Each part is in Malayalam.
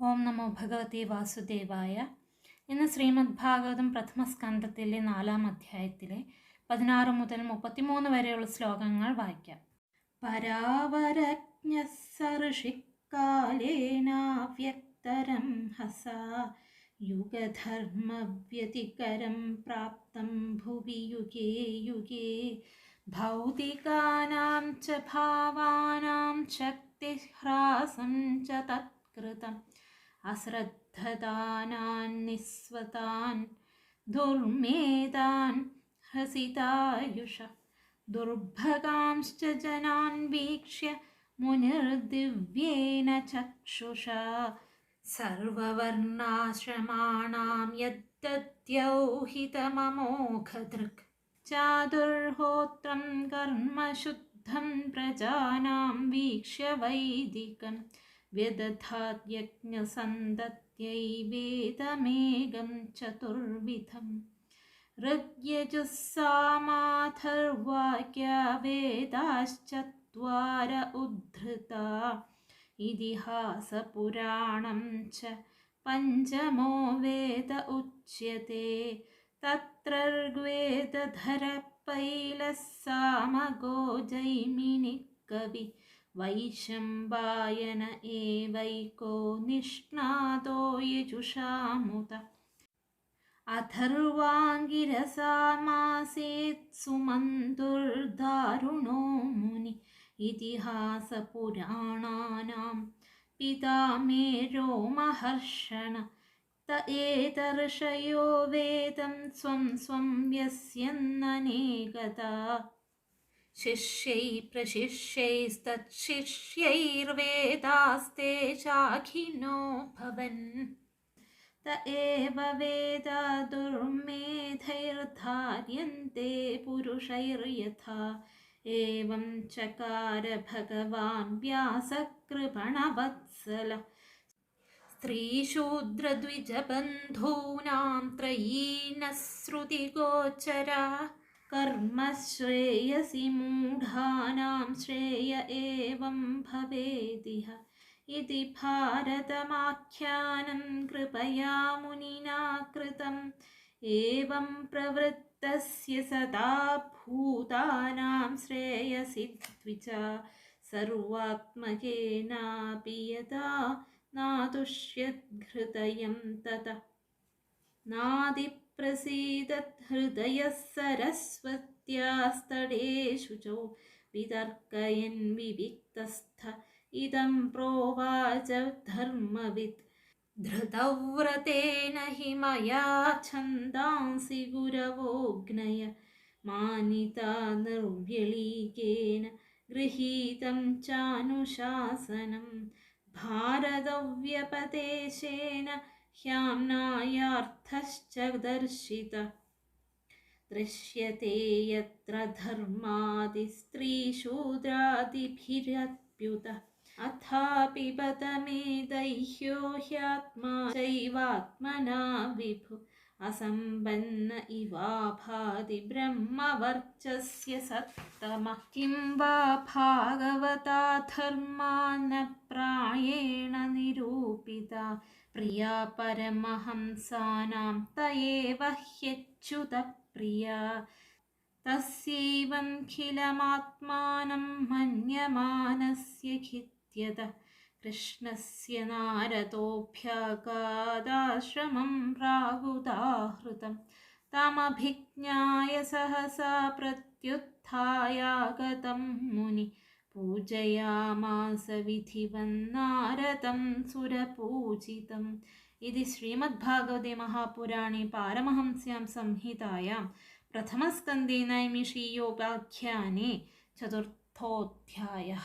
ഓം നമോ ഭഗവതി വാസുദേവായ ഇന്ന് ശ്രീമദ് ഭാഗവതം പ്രഥമ സ്കന്ധത്തിലെ നാലാം അധ്യായത്തിലെ പതിനാറ് മുതൽ മുപ്പത്തിമൂന്ന് വരെയുള്ള ശ്ലോകങ്ങൾ വായിക്കാം. പരാവരജ്ഞ സർഷിക്കാലേനാവ്യക്തരം ഹസ യുഗധർമ്മവ്യതികരം പ്രാപ്തം ഭുവി യുഗേ യുഗേ ഭൗതികാനാം ച ഭാവാനാം ശക്തിഹ്രാസം ച തത്കൃതം अश्रद्धदानान् निःस्वतान् दुर्मेधान् हसितायुष दुर्भगांश्च जनान् वीक्ष्य मुनिर्दिव्येन चक्षुषा। सर्ववर्णाश्रमाणां यद्दद्यौहितममोघदृक् चादुर्होत्रं कर्मशुद्धं प्रजानां वीक्ष्य वैदिकम् व्यदधाद्यज्ञसन्दत्यै वेदमेघं चतुर्विधं ऋग्यजुः सामाथर्वाक्या वेदाश्चत्वार उद्धृता। इतिहासपुराणं च पञ्चमो वेद उच्यते। तत्र ऋग्वेदधरपैलः सामगो सामगोजैमिनिः कवि वैशम्बायन एवैको निष्णातो यजुषामुत। अथर्वाङ्गिरसामासेत् सुमन्तुर्दारुणो मुनि। इतिहासपुराणानां पिता मे रोमहर्षण त एतर्षयो वेदं स्वं स्वं व्यस्यन्ननेकदा शिष्यै प्रशिष्यैस्तच्छिष्यैर्वेदास्ते शाखिनो भवन् त एव वेदा दुर्मेधैर्धार्यन्ते पुरुषैर्यथा एवं चकार भगवान् व्यासकृपणवत्सल स्त्रीशूद्रद्विजबन्धूनां त्रयी न श्रुतिगोचरा कर्मश्रेयसि मूढानां श्रेय एवं भवेदिह इति भारतमाख्यानं कृपया मुनिना कृतम् एवं प्रवृत्तस्य सदा भूतानां श्रेयसि द्विजा सर्वात्मकेनापि यदा नातुष्यद्हृदयं ततः नादिप्रसीदद्हृदयः सरस्वत्यास्तडेषु च वितर्कयन् विविक्तस्थ इदं प्रोवाच धर्मवित्। धृतव्रतेन हि मया छन्दांसि गुरवोऽग्नय मानिता निर्व्यलीकेन गृहीतं चानुशासनं। भारतव्यपदेशेन ह्याम्नायार्थश्च दर्शितः दृश्यते यत्र धर्मादिस्त्रीशूद्रादिभिरप्युतः अथापि बत मे दैह्यो ह्यात्मा चैवात्मना विभु असम्पन्न इवाभाति ब्रह्मवर्चस्य सत्तमः किं वा भागवता धर्मा न प्रायेण निरूपिता പ്രിയാ പരമഹംസാനാം തയേവ ഹ്യച്യുത പ്രിയ തസ്യൈവം ഖിലമാത്മാനം മന്യമാനസ്യ ഖിത്യത. കൃഷ്ണസ്യ നാരദോഭ്യാകാദാശ്രമം പ്രാകുതാഹൃതം തമഭിജ്ഞായ സഹസാ പ്രത്യുത്ഥായാഗതം മുനി. പൂജയാമാസ വിധിവന്നാരതം സുരപൂജിതം. ഇതി ശ്രീമദ്ഭാഗവതേ മഹാപുരാണേ പാരമഹംസ്യാം സംഹിതായാം. പ്രഥമസ്കന്ധേ നൈമിഷീയോപാഖ്യാനെ ചതുർത്ഥോധ്യായ.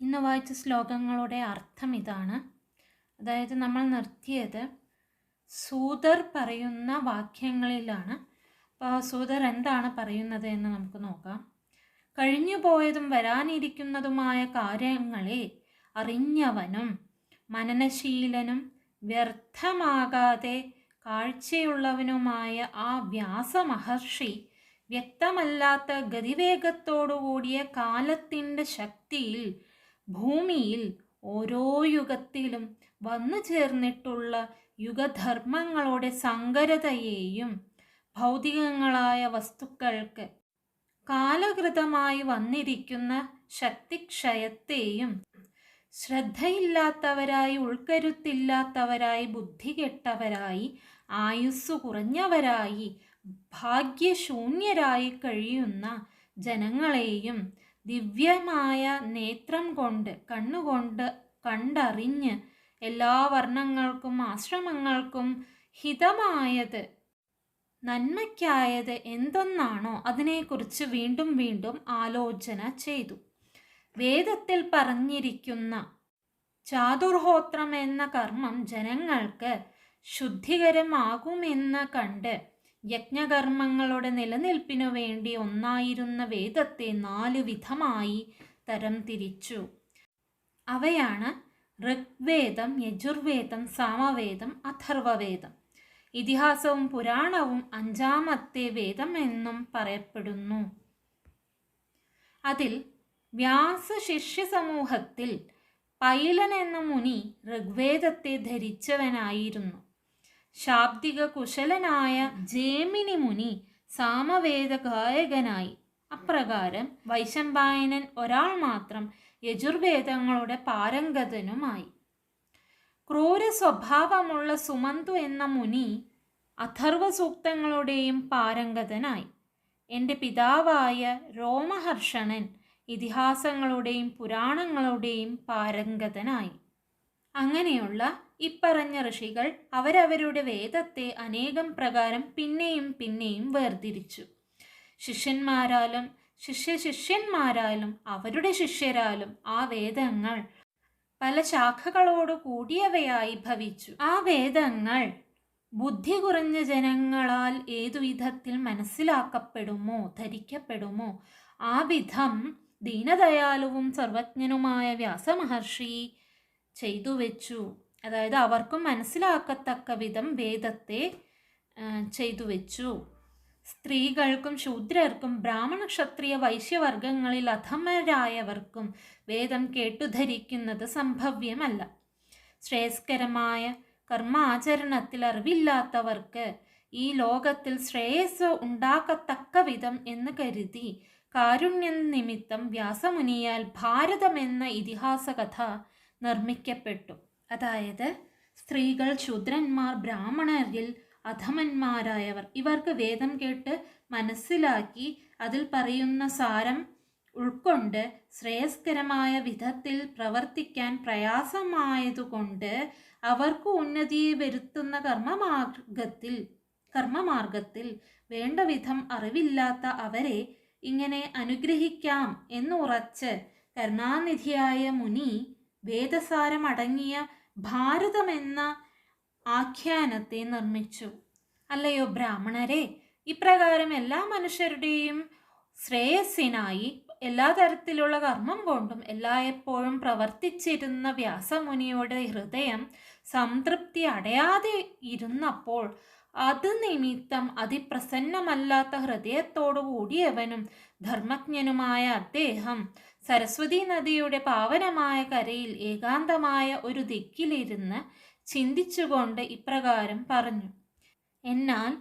ഇന്ന് വായിച്ച ശ്ലോകങ്ങളുടെ അർത്ഥം ഇതാണ്. അതായത് നമ്മൾ നിർത്തിയത് സൂതർ പറയുന്ന വാക്യങ്ങളിലാണ്. അപ്പോൾ സൂതർ എന്താണ് പറയുന്നത് എന്ന് നമുക്ക് നോക്കാം. കഴിഞ്ഞു പോയതും വരാനിരിക്കുന്നതുമായ കാര്യങ്ങളെ അറിഞ്ഞവനും മനനശീലനും വ്യർത്ഥമാകാതെ കാഴ്ചയുള്ളവനുമായ ആ വ്യാസമഹർഷി വ്യക്തമല്ലാത്ത ഗതിവേഗത്തോടുകൂടിയ കാലത്തിന്റെ ശക്തിയിൽ ഭൂമിയിൽ ഓരോ യുഗത്തിലും വന്നു ചേർന്നിട്ടുള്ള യുഗധർമ്മങ്ങളുടെ സങ്കരതയെയും ഭൗതികങ്ങളായ വസ്തുക്കൾക്ക് കാലകൃതമായി വന്നിരിക്കുന്ന ശക്തിക്ഷയത്തെയും ശ്രദ്ധയില്ലാത്തവരായി ഉൾക്കരുത്തില്ലാത്തവരായി ബുദ്ധികെട്ടവരായി ആയുസ് കുറഞ്ഞവരായി ഭാഗ്യശൂന്യരായി കഴിയുന്ന ജനങ്ങളെയും ദിവ്യമായ നേത്രം കൊണ്ട് കണ്ണുകൊണ്ട് കണ്ടറിഞ്ഞ് എല്ലാ വർണങ്ങൾക്കും ആശ്രമങ്ങൾക്കും ഹിതമായത് നന്മയ്ക്കായത് എന്തൊന്നാണോ അതിനെക്കുറിച്ച് വീണ്ടും വീണ്ടും ആലോചന ചെയ്തു. വേദത്തിൽ പറഞ്ഞിരിക്കുന്ന ചാതുർഹോത്രം എന്ന കർമ്മം ജനങ്ങൾക്ക് ശുദ്ധികരമാകുമെന്ന് കണ്ട് യജ്ഞകർമ്മങ്ങളുടെ നിലനിൽപ്പിനു വേണ്ടി ഒന്നായിരുന്ന വേദത്തെ നാല് വിധമായി തരം തിരിച്ചു. അവയാണ് ഋഗ്വേദം യജുർവേദം സാമവേദം അഥർവവേദം. ഇതിഹാസവും പുരാണവും അഞ്ചാമത്തെ വേദം എന്നും പറയപ്പെടുന്നു. അതിൽ വ്യാസ ശിഷ്യ സമൂഹത്തിൽ പൈലൻ എന്ന മുനി ഋഗ്വേദത്തെ ധരിച്ചവനായിരുന്നു. ശാബ്ദിക കുശലനായ ജേമിനി മുനി സാമവേദ ഗായകനായി അപ്രകാരം വൈശമ്പായനൻ ഒരാൾ മാത്രം യജുർവേദങ്ങളുടെ പാരംഗതനുമായി. ക്രൂര സ്വഭാവമുള്ള സുമന്തു എന്ന മുനി അഥർവ സൂക്തങ്ങളുടെയും പാരംഗതനായി. എന്റെ പിതാവായ രോമഹർഷണൻ ഇതിഹാസങ്ങളുടെയും പുരാണങ്ങളുടെയും പാരംഗതനായി. അങ്ങനെയുള്ള ഇപ്പറഞ്ഞ ഋഷികൾ അവരവരുടെ വേദത്തെ അനേകം പ്രകാരം പിന്നെയും പിന്നെയും വേർതിരിച്ചു. ശിഷ്യന്മാരാലും ശിഷ്യ ശിഷ്യന്മാരാലും അവരുടെ ശിഷ്യരാലും ആ വേദങ്ങൾ പല ശാഖകളോട് കൂടിയവയായി ഭവിച്ചു. ആ വേദങ്ങൾ ബുദ്ധി കുറഞ്ഞ ജനങ്ങളാൽ ഏതു വിധത്തിൽ മനസ്സിലാക്കപ്പെടുമോ ധരിക്കപ്പെടുമോ ആ വിധം ദീനദയാലുവും സർവജ്ഞനുമായ വ്യാസമഹർഷി ചെയ്തു വെച്ചു. അതായത് അവർക്കും മനസ്സിലാക്കത്തക്ക വിധം വേദത്തെ ചെയ്തു വെച്ചു. സ്ത്രീകൾക്കും ശൂദ്രർക്കും ബ്രാഹ്മണ ക്ഷത്രിയ വൈശ്യവർഗങ്ങളിൽ അധമരായവർക്കും വേദം കേട്ടുധരിക്കുന്നത് സംഭവ്യമല്ല. ശ്രേയസ്കരമായ കർമാചരണത്തിൽ അറിവില്ലാത്തവർക്ക് ഈ ലോകത്തിൽ ശ്രേയസ് ഉണ്ടാക്കത്തക്ക വിധം എന്ന് കരുതി കാരുണ്യ നിമിത്തം വ്യാസമുനിയാൽ ഭാരതമെന്ന ഇതിഹാസ കഥ നിർമ്മിക്കപ്പെട്ടു. അതായത് സ്ത്രീകൾ ശൂദ്രന്മാർ ബ്രാഹ്മണരിൽ അധമന്മാരായവർ. ഇവർക്ക് വേദം കേട്ട് മനസ്സിലാക്കി അതിൽ പറയുന്ന സാരം ഉൾക്കൊണ്ട് ശ്രേയസ്കരമായ വിധത്തിൽ പ്രവർത്തിക്കാൻ പ്രയാസമായതുകൊണ്ട് അവർക്ക് ഉന്നതി വരുത്തുന്ന കർമ്മമാർഗത്തിൽ കർമ്മമാർഗത്തിൽ വേണ്ട വിധം അറിവില്ലാത്ത അവരെ ഇങ്ങനെ അനുഗ്രഹിക്കാം എന്നുറച്ച് കരുണാനിധിയായ മുനി വേദസാരമടങ്ങിയ ഭാരതമെന്ന ആഖ്യാനത്തെ നിർമ്മിച്ചു. അല്ലയോ ബ്രാഹ്മണരെ? ഇപ്രകാരം എല്ലാ മനുഷ്യരുടെയും ശ്രേയസ്സിനായി എല്ലാ തരത്തിലുള്ള കർമ്മം കൊണ്ടും എല്ലായ്പ്പോഴും പ്രവർത്തിച്ചിരുന്ന വ്യാസമുനിയുടെ ഹൃദയം സംതൃപ്തി അടയാതെ ഇരുന്നപ്പോൾ അത് നിമിത്തം അതിപ്രസന്നമല്ലാത്ത ഹൃദയത്തോടു കൂടിയവനും ധർമ്മജ്ഞനുമായ അദ്ദേഹം സരസ്വതി നദിയുടെ പാവനമായ കരയിൽ ഏകാന്തമായ ഒരു ദിക്കിലിരുന്ന് ചിന്തിച്ചുകൊണ്ട് ഇപ്രകാരം പറഞ്ഞു. എന്നാൽ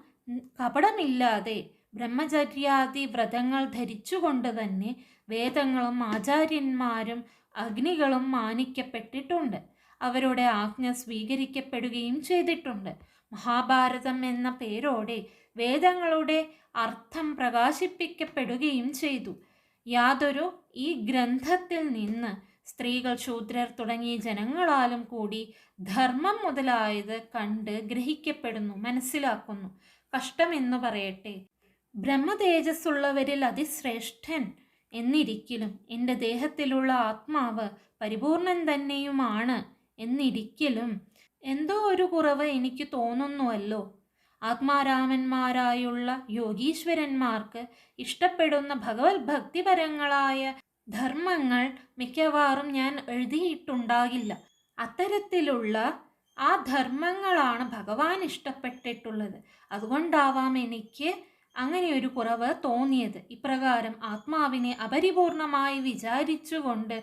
കപടമില്ലാതെ ബ്രഹ്മചര്യാദി വ്രതങ്ങൾ ധരിച്ചുകൊണ്ട് തന്നെ വേദങ്ങളും ആചാര്യന്മാരും അഗ്നികളും മാനിക്കപ്പെട്ടിട്ടുണ്ട്. അവരുടെ ആജ്ഞ സ്വീകരിക്കപ്പെടുകയും ചെയ്തിട്ടുണ്ട്. മഹാഭാരതം എന്ന പേരോടെ വേദങ്ങളുടെ അർത്ഥം പ്രകാശിപ്പിക്കപ്പെടുകയും ചെയ്തു. യാതൊരു ഈ ഗ്രന്ഥത്തിൽ നിന്ന് സ്ത്രീകൾ ശൂദ്രർ തുടങ്ങിയ ജനങ്ങളാലും കൂടി ധർമ്മം മുതലായത് കണ്ട് ഗ്രഹിക്കപ്പെടുന്നു മനസ്സിലാക്കുന്നു. കഷ്ടമെന്നു പറയട്ടെ ബ്രഹ്മതേജസ്സുള്ളവരിൽ അതിശ്രേഷ്ഠൻ എന്നിരിക്കലും എന്റെ ദേഹത്തിലുള്ള ആത്മാവ് പരിപൂർണൻ തന്നെയുമാണ് എന്നിരിക്കലും എന്തോ ഒരു കുറവ് എനിക്ക് തോന്നുന്നുവല്ലോ. ആത്മാരാമന്മാരായുള്ള യോഗീശ്വരന്മാർക്ക് ഇഷ്ടപ്പെടുന്ന ഭഗവത് ഭക്തിപരങ്ങളായ ധർമ്മങ്ങൾ മിക്കവാറും ഞാൻ എഴുതിയിട്ടുണ്ടാകില്ല. അത്തരത്തിലുള്ള ആ ധർമ്മങ്ങളാണ് ഭഗവാൻ ഇഷ്ടപ്പെട്ടിട്ടുള്ളത്. അതുകൊണ്ടാവാം എനിക്ക് അങ്ങനെ ഒരു കുറവ് തോന്നിയത്. ഇപ്രകാരം ആത്മാവിനെ അപരിപൂർണമായി വിചാരിച്ചുകൊണ്ട്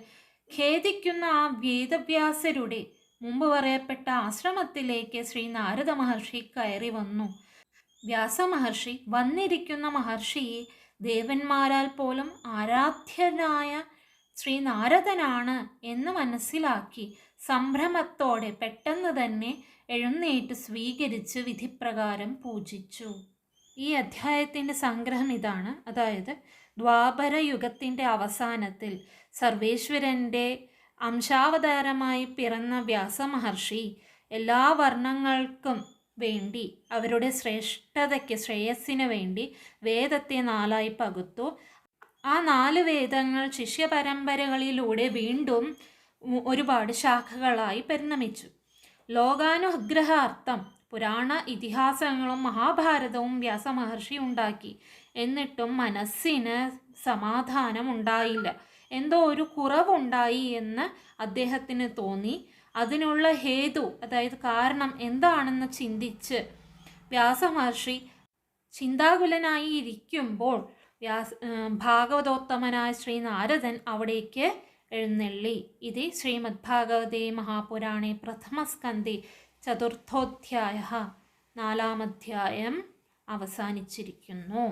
ഖേദിക്കുന്ന ആ വേദവ്യാസരുടെ മുമ്പ് പറയപ്പെട്ട ആശ്രമത്തിലേക്ക് ശ്രീ നാരദ മഹർഷി കയറി വന്നു. വ്യാസമഹർഷി വന്നിരിക്കുന്ന മഹർഷിയെ ദേവന്മാരാൽ പോലും ആരാധ്യനായ ശ്രീ നാരദനാണ് എന്ന് മനസ്സിലാക്കി സംഭ്രമത്തോടെ പെട്ടെന്ന് തന്നെ എഴുന്നേറ്റ് സ്വീകരിച്ച് വിധിപ്രകാരം പൂജിച്ചു. ഈ അധ്യായത്തിന്റെ സംഗ്രഹം ഇതാണ്. അതായത് ദ്വാപര യുഗത്തിന്റെ അവസാനത്തിൽ സർവേശ്വരന്റെ അംശാവതാരമായി പിറന്ന വ്യാസമഹർഷി എല്ലാ വർണങ്ങൾക്കും വേണ്ടി അവരുടെ ശ്രേഷ്ഠതയ്ക്ക് ശ്രേയസ്സിന് വേണ്ടി വേദത്തെ നാലായി പകുത്തു. ആ നാല് വേദങ്ങൾ ശിഷ്യ പരമ്പരകളിലൂടെ വീണ്ടും ഒരുപാട് ശാഖകളായി പരിണമിച്ചു. ലോകാനുഗ്രഹാർത്ഥം പുരാണ ഇതിഹാസങ്ങളും മഹാഭാരതവും വ്യാസമഹർഷി ഉണ്ടാക്കി. എന്നിട്ടും മനസ്സിന് സമാധാനം ഉണ്ടായില്ല എന്തോ ഒരു കുറവുണ്ടായി എന്ന് അദ്ദേഹത്തിന് തോന്നി. അതിനുള്ള ഹേതു അതായത് കാരണം എന്താണെന്ന് ചിന്തിച്ച് വ്യാസമഹർഷി ചിന്താകുലനായി ഇരിക്കുമ്പോൾ വ്യാസ ഭാഗവതോത്തമനായ ശ്രീ നാരദൻ അവിടേക്ക് എഴുന്നള്ളി. ഇത് ശ്രീമദ് ഭാഗവതേ മഹാപുരാണേ പ്രഥമസ്കന്ധി ചതുർത്ഥോധ്യായ നാലാമധ്യായം അവസാനിച്ചിരിക്കുന്നു.